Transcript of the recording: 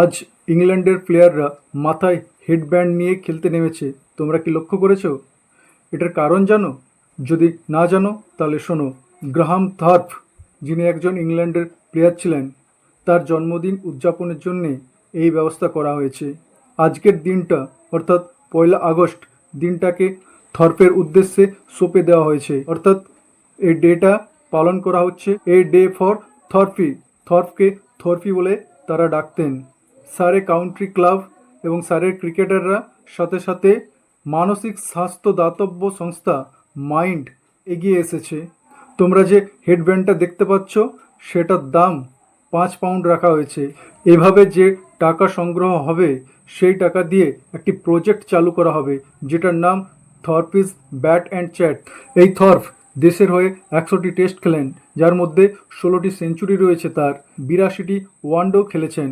আজ ইংল্যান্ডের প্লেয়াররা মাথায় হেডব্যান্ড নিয়ে খেলতে নেমেছে। তোমরা কি লক্ষ্য করেছ? এটার কারণ জানো? যদি না জানো, তাহলে শোনো। গ্রাহাম থার্প যিনি একজন ইংল্যান্ডের প্লেয়ার ছিলেন, তার জন্মদিন উদযাপনের জন্যে এই ব্যবস্থা করা হয়েছে। আজকের দিনটা, অর্থাৎ পয়লা আগস্ট, দিনটাকে থর্পের উদ্দেশ্যে সঁপে দেওয়া হয়েছে। অর্থাৎ এই ডেটা পালন করা হচ্ছে, এই ডে ফর থরপি থর্পকে থরপি বলে তারা ডাকতেন। সারে কাউন্ট্রি ক্লাব এবং সারের ক্রিকেটাররা সাথে সাথে মানসিক স্বাস্থ্য দাতব্য সংস্থা মাইন্ড এগিয়ে এসেছে। তোমরা যে হেডব্যান্ডটা দেখতে পাচ্ছ, সেটার দাম পাঁচ পাউন্ড রাখা হয়েছে। এভাবে যে টাকা সংগ্রহ হবে, সেই টাকা দিয়ে একটি প্রজেক্ট চালু করা হবে, যেটার নাম থর্পিস ব্যাট অ্যান্ড চ্যাট এই থর্প দেশের হয়ে একশোটি টেস্ট খেলেন, যার মধ্যে ষোলোটি সেঞ্চুরি রয়েছে তার। বিরাশিটি ওয়ানডেও খেলেছেন।